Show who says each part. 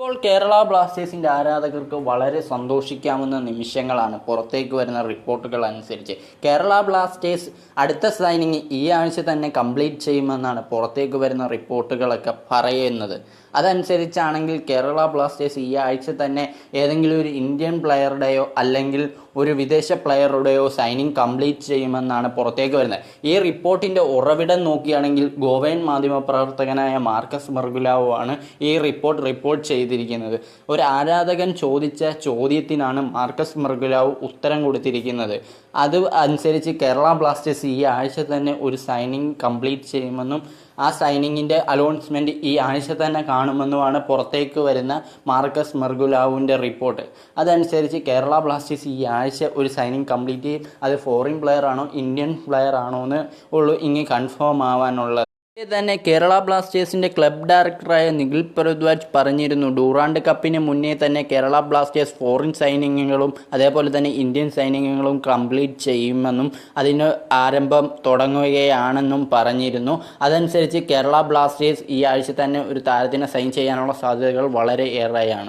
Speaker 1: ഇപ്പോൾ കേരള ബ്ലാസ്റ്റേഴ്സിന്റെ ആരാധകർക്ക് വളരെ സന്തോഷിക്കാവുന്ന നിമിഷങ്ങളാണ് പുറത്തേക്ക് വരുന്ന റിപ്പോർട്ടുകൾ അനുസരിച്ച്. കേരള ബ്ലാസ്റ്റേഴ്സ് അടുത്ത സൈനിങ് ഈ ആഴ്ച തന്നെ കംപ്ലീറ്റ് ചെയ്യുമെന്നാണ് പുറത്തേക്ക് വരുന്ന റിപ്പോർട്ടുകളൊക്കെ പറയുന്നത്. അതനുസരിച്ചാണെങ്കിൽ കേരള ബ്ലാസ്റ്റേഴ്സ് ഈ ആഴ്ച തന്നെ ഏതെങ്കിലും ഒരു ഇന്ത്യൻ പ്ലെയറുടെയോ അല്ലെങ്കിൽ ഒരു വിദേശ പ്ലെയറുടെയോ സൈനിങ് കംപ്ലീറ്റ് ചെയ്യുമെന്നാണ് പുറത്തേക്ക് വരുന്നത്. ഈ റിപ്പോർട്ടിന്റെ ഉറവിടം നോക്കുകയാണെങ്കിൽ ഗോവൻ മാധ്യമപ്രവർത്തകനായ മാർക്കസ് മർഗുലാവോ ആണ് ഈ റിപ്പോർട്ട് റിപ്പോർട്ട് ചെയ്തിരിക്കുന്നത്. ഒരു ആരാധകൻ ചോദിച്ച ചോദ്യത്തിനാണ് മാർക്കസ് മർഗുലാവോ ഉത്തരം കൊടുത്തിരിക്കുന്നത്. അത് അനുസരിച്ച് കേരള ബ്ലാസ്റ്റേഴ്സ് ഈ ആഴ്ച തന്നെ ഒരു സൈനിങ് കംപ്ലീറ്റ് ചെയ്യുമെന്നും ആ സൈനിങ്ങിന്റെ അലോൺസ്മെന്റ് ഈ ആഴ്ച തന്നെ കാണുമെന്നുമാണ് പുറത്തേക്ക് വരുന്ന മാർക്കസ് മെർഗുലാവുവിന്റെ റിപ്പോർട്ട് അതനുസരിച്ച് കേരള ബ്ലാസ്റ്റേഴ്സ് ഈ ആഴ്ച ഒരു സൈനിങ് കംപ്ലീറ്റ് ചെയ്യും അത് ഫോറിൻ പ്ലെയർ ആണോ ഇന്ത്യൻ പ്ലെയർ ആണോ എന്ന് ഉള്ളൂ ഇങ്ങനെ കൺഫേം ആവാനുള്ളത് തന്നെ കേരള ബ്ലാസ്റ്റേഴ്സിന്റെ ക്ലബ് ഡയറക്ടറായ നിഖിൽ ഭരദ്വാജ് പറഞ്ഞിരുന്നു. ഡൂറാണ്ട് കപ്പിന് മുന്നേ തന്നെ കേരള ബ്ലാസ്റ്റേഴ്സ് ഫോറിൻ സൈനിങ്ങുകളും അതേപോലെ തന്നെ ഇന്ത്യൻ സൈനിങ്ങുകളും കംപ്ലീറ്റ് ചെയ്യുമെന്നും അതിന് ആരംഭം തുടങ്ങുകയാണെന്നും പറഞ്ഞിരുന്നു. അതനുസരിച്ച് കേരള ബ്ലാസ്റ്റേഴ്സ് ഈ ആഴ്ച തന്നെ ഒരു താരത്തിനെ സൈൻ ചെയ്യാനുള്ള സാധ്യതകൾ വളരെ ഏറെയാണ്.